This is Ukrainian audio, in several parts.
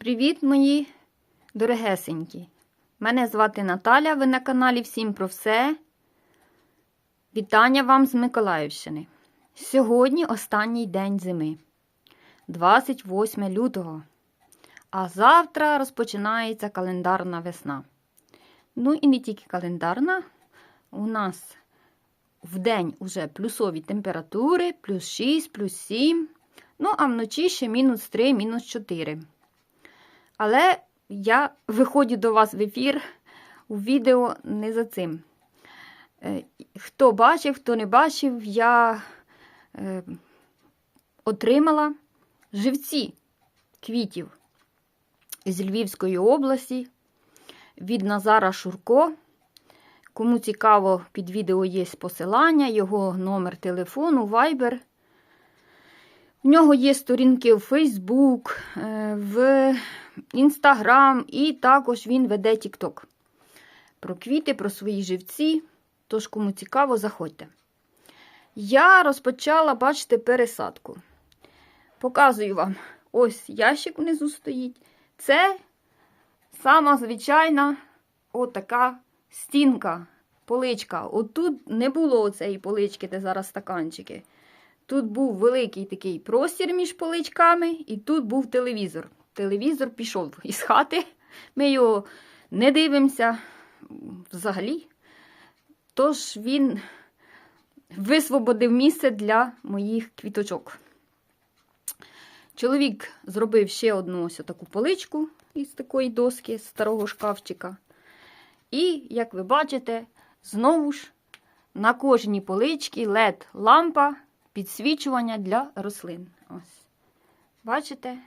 Привіт, мої дорогесенькі! Мене звати Наталя, ви на каналі Всім про все. Вітання вам з Миколаївщини. Сьогодні останній день зими, 28 лютого. А завтра розпочинається календарна весна. Ну і не тільки календарна, у нас в день уже плюсові температури, плюс 6, плюс 7. Ну, а вночі ще мінус 3, мінус 4. Але я виходжу до вас в ефір у відео не за цим. Е, Хто бачив, хто не бачив, я е, отримала живці квітів з Львівської області від Назара Шурко. Кому цікаво, під відео є посилання, його номер телефону, Viber. В нього є сторінки в е, в Instagram і також він веде TikTok. Про квіти, про свої живці. Тож, кому цікаво, заходьте. Я розпочала, бачите, пересадку. Показую вам ось ящик внизу стоїть. Це сама звичайна отака стінка, поличка. Отут не було цієї полички, де зараз стаканчики. Тут був великий такий простір між поличками, і тут був телевізор. Телевізор пішов із хати. Ми його не дивимося взагалі. Тож він висвободив місце для моїх квіточок. Чоловік зробив ще одну ось таку поличку із такої доски, з старого шкафчика. І, як ви бачите, знову ж на кожній поличці led лампа підсвічування для рослин. Ось. Бачите?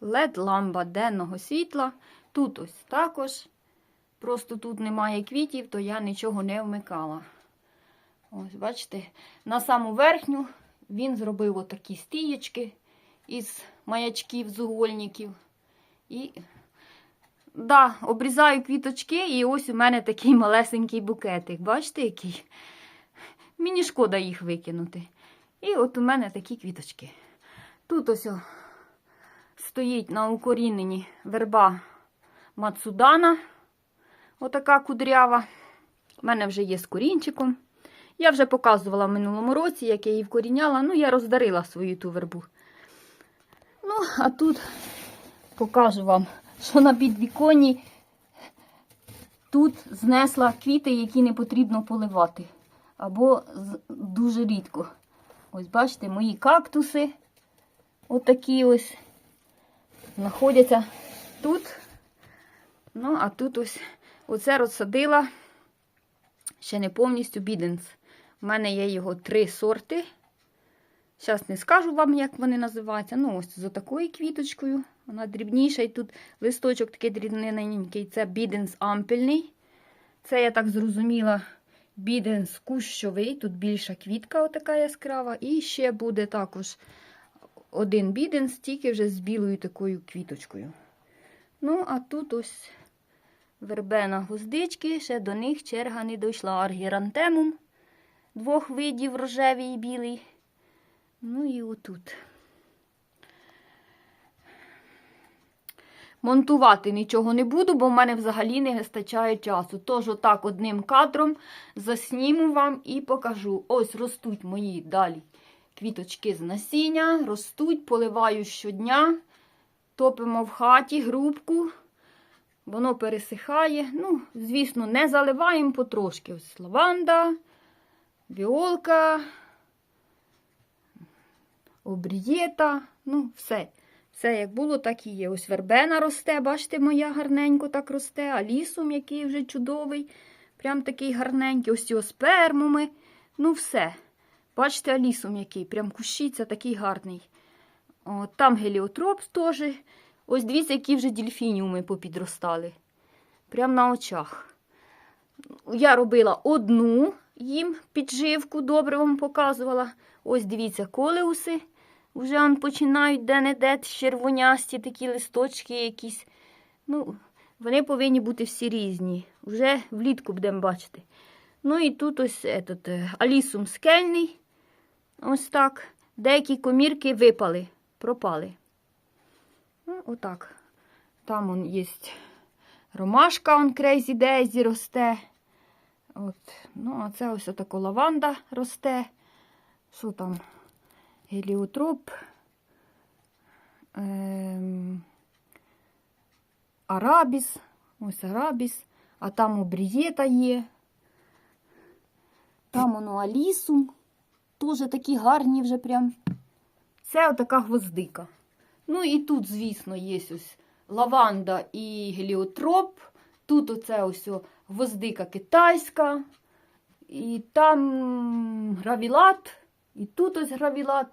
led лампа денного світла. Тут ось також. Просто тут немає квітів, то я нічого не вмикала. Ось, бачите, на саму верхню він зробив отакі стієчки із маячків, з угольників. І да, обрізаю квіточки, і ось у мене такий малесенький букетик. Бачите, який? Мені шкода їх викинути. І от у мене такі квіточки. Тут ось стоїть на укоріненні верба Мацудана. Отака кудрява. У мене вже є з корінчиком. Я вже показувала в минулому році, як я її вкоріняла. Ну, я роздарила свою ту вербу. Ну, а тут покажу вам, що на підвіконні тут знесла квіти, які не потрібно поливати. Або дуже рідко. Ось, бачите, мої кактуси, отакі ось, знаходяться тут. Ну, а тут ось оце розсадила ще не повністю біденс. У мене є його три сорти. Зараз не скажу вам, як вони називаються. Ну, ось з отакою квіточкою. Вона дрібніша, і тут листочок такий дрібненький. Це біденс ампельний. Це, я так зрозуміла, біденс кущовий. Тут більша квітка, отака яскрава. І ще буде також один біденс, тільки вже з білою такою квіточкою. Ну, а тут ось вербена гуздички, ще до них черга не дійшла. Аргірантемум двох видів рожевий і білий. Ну і отут. Монтувати нічого не буду, бо в мене взагалі не вистачає часу. Тож, отак одним кадром засніму вам і покажу. Ось ростуть мої далі квіточки з насіння, ростуть, поливаю щодня, топимо в хаті грубку, воно пересихає. Ну, звісно, не заливаємо потрошки. Ось лаванда, віолка обрієта, ну, все. Все, як було, так і є. Ось вербена росте, бачите, моя гарненько так росте, а лісом, який вже чудовий, прям такий гарненький, ось ці спермуми. Ну, все. Бачите, алісом який, прям кущиця такий гарний. О, там геліотроп теж. Ось дивіться, які вже дільфініуми попідростали. Прям на очах. Я робила одну їм підживку, добре вам показувала. Ось дивіться, колеуси. Вже он починають де-не-де червонясті такі листочки якісь. Ну, Вони повинні бути всі різні. Вже влітку будемо бачити. Ну і тут ось этот, алісум скельний. Ось так. Деякі комірки випали, пропали. Ну, Отак. Там он є ромашка, он Crazy Daisy росте. От. Ну, а це ось отако лаванда росте. Що там? Геліотроп. Ем... Арабіс. Ось арабіс. А там обрієта є. Там воно алісум. Теж такі гарні вже прям. Це отака гвоздика. Ну і тут, звісно, є ось лаванда і геліотроп. Тут оце ось гвоздика китайська. І там гравілат. І тут ось гравілат.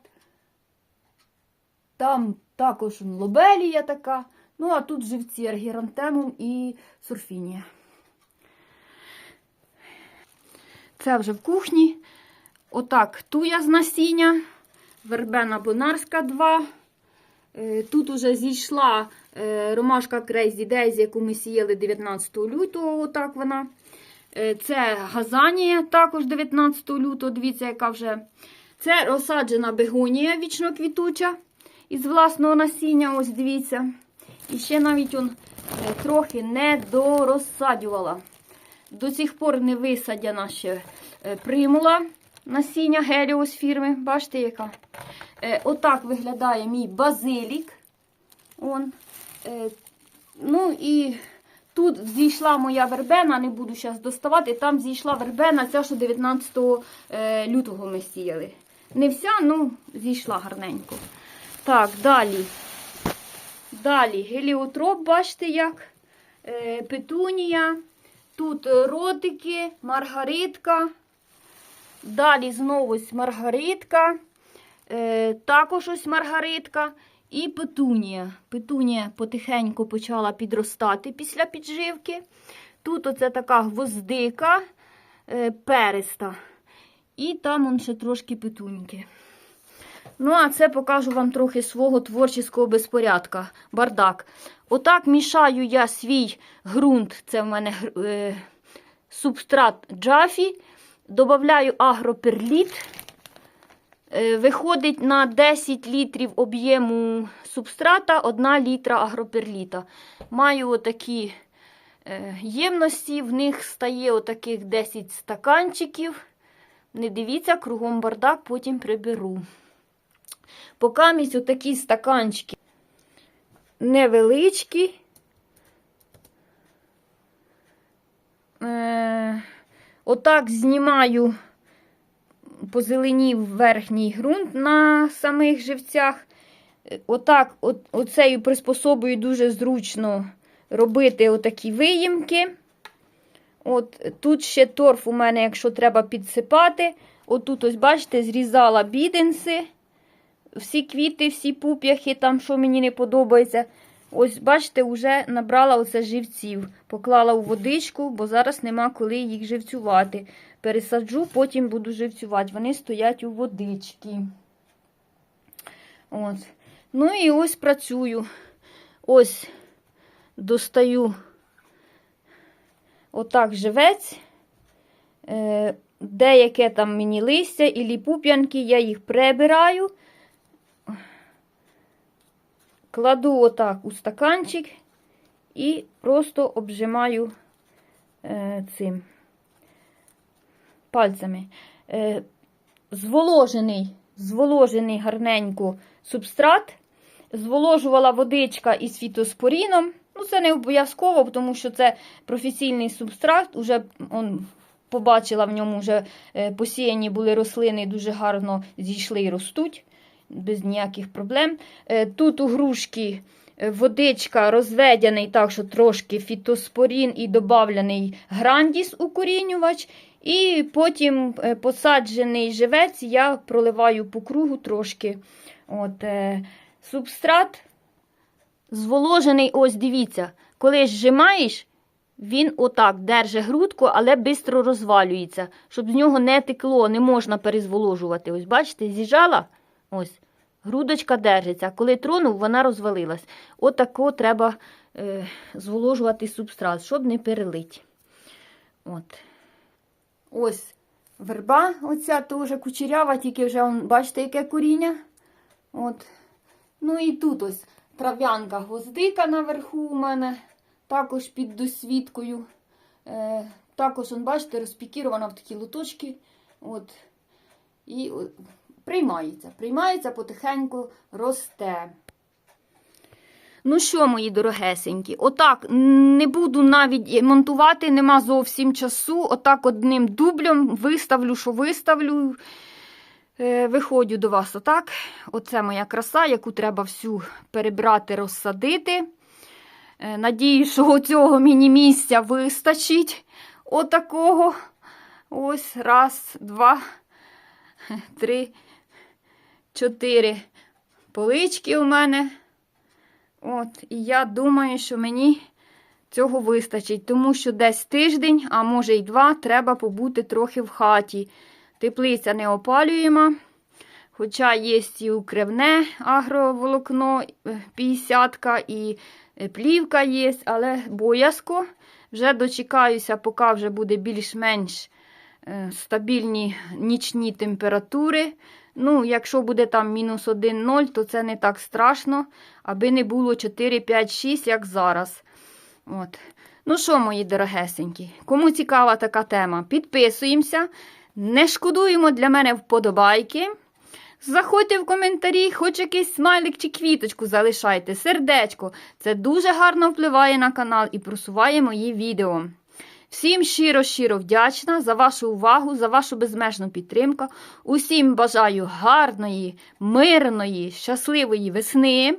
Там також лобелія така. Ну, а тут живці аргірантемум і сурфінія. Це вже в кухні. Отак туя з насіння, вербена бонарська 2. Е, Тут уже зійшла е, ромашка Crazy Daisy, яку ми сіяли 19 лютого. Отак вона. Е, Це газанія також 19 лютого. Дивіться, яка вже. Це розсаджена бегонія вічно квітуча із власного насіння. Ось дивіться. І ще навіть он е, трохи не дорозсадювала. До сих пор не висадяна ще е, примула насіння Геліос фірми. Бачите, яка? Е, Отак виглядає мій базилік. Он. Ну і тут зійшла моя вербена, не буду зараз доставати. Там зійшла вербена, ця, що 19 е, лютого ми сіяли. Не вся, ну зійшла гарненько. Так, далі. Далі геліотроп, бачите, як е, петунія. Тут е, ротики, маргаритка. Далі знову ось маргаритка. Е, також ось маргаритка. І петунія. Петунія потихеньку почала підростати після підживки. Тут оце така гвоздика е, периста. І там он ще трошки петуньки. Ну, а це покажу вам трохи свого творчого безпорядка. Бардак. Отак мішаю я свій ґрунт, це в мене е, субстрат джафі. Добавляю агроперліт. Е, Виходить на 10 літрів об'єму субстрата 1 літра агроперліта. Маю отакі е, ємності, в них стає отаких 10 стаканчиків. Не дивіться, кругом бардак, потім приберу. Покамість отакі стаканчики невеличкі. Е, отак знімаю позеленів верхній ґрунт на самих живцях. Отак, от, оцею приспособою дуже зручно робити отакі виїмки. От Тут ще торф у мене, якщо треба підсипати. Отут, ось, бачите, зрізала біденси. Всі квіти, всі пуп'яхи, там, що мені не подобається. Ось, бачите, вже набрала оце живців. Поклала у водичку, бо зараз нема коли їх живцювати. Пересаджу, потім буду живцювати. Вони стоять у водичці. От. Ну і ось працюю. Ось достаю отак живець. Е, Деяке там мені листя і пуп'янки, я їх прибираю. Кладу отак у стаканчик і просто обжимаю е, цим пальцями. Е, зволожений, зволожений гарненько субстрат. Зволожувала водичка із фітоспоріном. Ну, це не обов'язково, тому що це професійний субстрат. Уже он, побачила в ньому вже е, посіяні були рослини, дуже гарно зійшли і ростуть без ніяких проблем. Е, Тут у грушки е, водичка розведений так, що трошки фітоспорін і додавлений грандіс укорінювач. І потім посаджений живець я проливаю по кругу трошки. От, Субстрат зволожений, ось дивіться, коли зжимаєш, він отак держить грудку, але швидко розвалюється. Щоб з нього не текло, не можна перезволожувати. Ось, бачите, зіжала, ось, грудочка держиться. Коли тронув, вона розвалилась. Отако треба е, зволожувати субстрат, щоб не перелить. От. Ось верба, оця теж кучерява, тільки вже, бачите, яке коріння. От. Ну і тут ось. Трав'янка гвоздика наверху у мене, також під досвідкою. Е, також, он, бачите, розпікірована в такі лоточки. От. І о, приймається. Приймається, потихеньку росте. Ну що, мої дорогесенькі, отак не буду навіть монтувати, нема зовсім часу. Отак одним дублем виставлю, що виставлю. Е, Виходжу до вас отак. Оце моя краса, яку треба всю перебрати, розсадити. Е, Надію, що цього мені місця вистачить. Отакого. Ось раз, два, три, чотири полички у мене. От, і я думаю, що мені цього вистачить, тому що десь тиждень, а може й два, треба побути трохи в хаті. Теплиця не опалюємо, хоча є і укривне агроволокно 50 і е, плівка є, але боязко. Вже дочекаюся, поки вже буде більш-менш е, стабільні нічні температури. Ну, якщо буде там мінус 1-0, то це не так страшно, аби не було 4, 5, 6, як зараз. От. Ну що, мої дорогесенькі, кому цікава така тема, підписуємося. Не шкодуємо для мене вподобайки. Заходьте в коментарі, хоч якийсь смайлик чи квіточку залишайте, сердечко. Це дуже гарно впливає на канал і просуває мої відео. Всім щиро-щиро вдячна за вашу увагу, за вашу безмежну підтримку. Усім бажаю гарної, мирної, щасливої весни.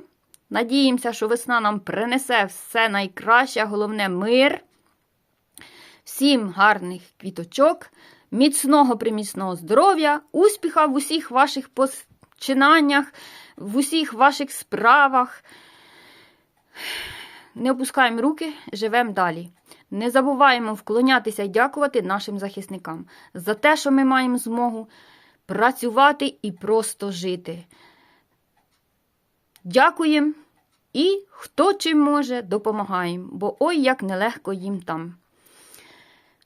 Надіємося, що весна нам принесе все найкраще, головне мир. Всім гарних квіточок, міцного приміцного здоров'я, успіха в усіх ваших починаннях, в усіх ваших справах. Не опускаємо руки, живемо далі. Не забуваємо вклонятися і дякувати нашим захисникам за те, що ми маємо змогу працювати і просто жити. Дякуємо і хто чим може, допомагаємо, бо ой, як нелегко їм там.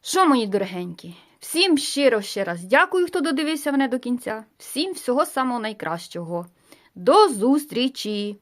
Що, мої дорогенькі, всім щиро ще раз дякую, хто додивився мене до кінця. Всім всього самого найкращого. До зустрічі!